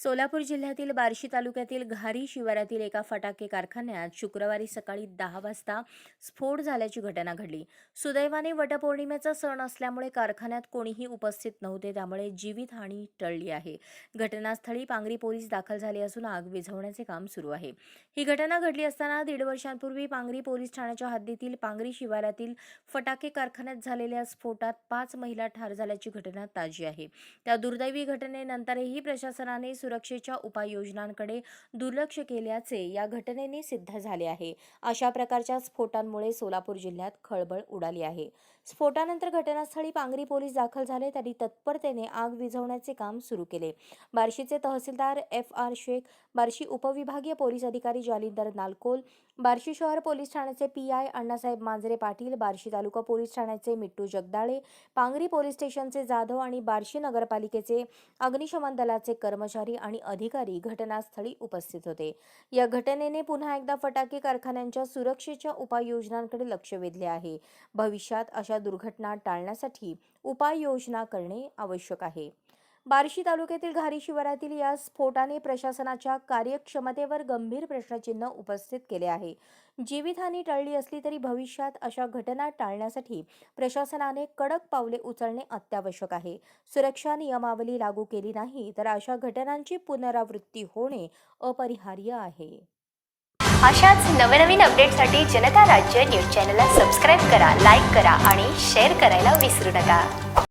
सोलापूर जिल्ह्यातील बार्शी तालुक्यातील घारी शिवारातील एका फटाके कारखान्यात शुक्रवारी सकाळी दहा वाजता स्फोट झाल्याची घटना घडली. सुदैवाने वटपौर्णिमेचा सण असल्यामुळे कारखान्यात कोणीही उपस्थित नव्हते त्यामुळे जीवितहानी टळली आहे. घटनास्थळी पांगरी पोलीस दाखल झाले असून आग विझवण्याचे काम सुरू आहे. ही घटना घडली असताना दीड वर्षांपूर्वी पांगरी पोलीस ठाण्याच्या हद्दीतील पांगरी शिवारातील फटाके कारखान्यात झालेल्या स्फोटात पाच महिला ठार झाल्याची घटना ताजी आहे. त्या दुर्दैवी घटनेनंतरही प्रशासनाने सुरक्षेच्या उपाययोजनांकडे दुर्लक्ष केल्याचे या घटनेने सिद्ध झाले आहे. अशा प्रकारच्या स्फोटांमुळे सोलापूर जिल्ह्यात खळबळ उडाली आहे. स्फोटानंतर घटनास्थळी पांगरी पोलीस दाखल झाले. त्यांनी तत्परतेने आग विझवण्याचे काम सुरू केले. बार्शीचे तहसीलदार एफ आर शेख बार्शी उपविभागीय पोलीस अधिकारी जालिंदर नालकोल बार्शी शहर पोलीस ठाण्याचे P I Annasaheb Manjare Patil Barshi taluka police ठाण्याचे मिट्टू जगदाळे पांगरी पोलीस स्टेशनचे जाधव आणि बार्शी नगरपालिकेचे अग्निशमन दलाचे कर्मचारी आणि अधिकारी घटनास्थळी उपस्थित होते. या घटनेने पुन्हा एकदा फटाके कारखान्यांच्या सुरक्षेच्या उपाययोजनांकडे लक्ष वेधले आहे. भविष्यात अशा दुर्घटना टाळण्यासाठी उपाययोजना करणे आवश्यक आहे. बार्शी तालुक्यातील घारी शिवारातील या स्फोटाने प्रशासनाच्या कार्यक्षमतेवर गंभीर प्रश्नचिन्ह उपस्थित केले आहे. जीवितहानी टळली असली तरी भविष्यात अशा घटना टाळण्यासाठी प्रशासनाने कडक पावले उचलणे अत्यावश्यक आहे. सुरक्षा नियमावली लागू केली नाही तर अशा घटनांची पुनरावृत्ती होणे अपरिहार्य आहे. अशाच नवनवीन अपडेटसाठी जनता राज्य न्यूज चॅनलला सबस्क्राईब करा लाईक करा आणि शेअर करायला विसरू नका.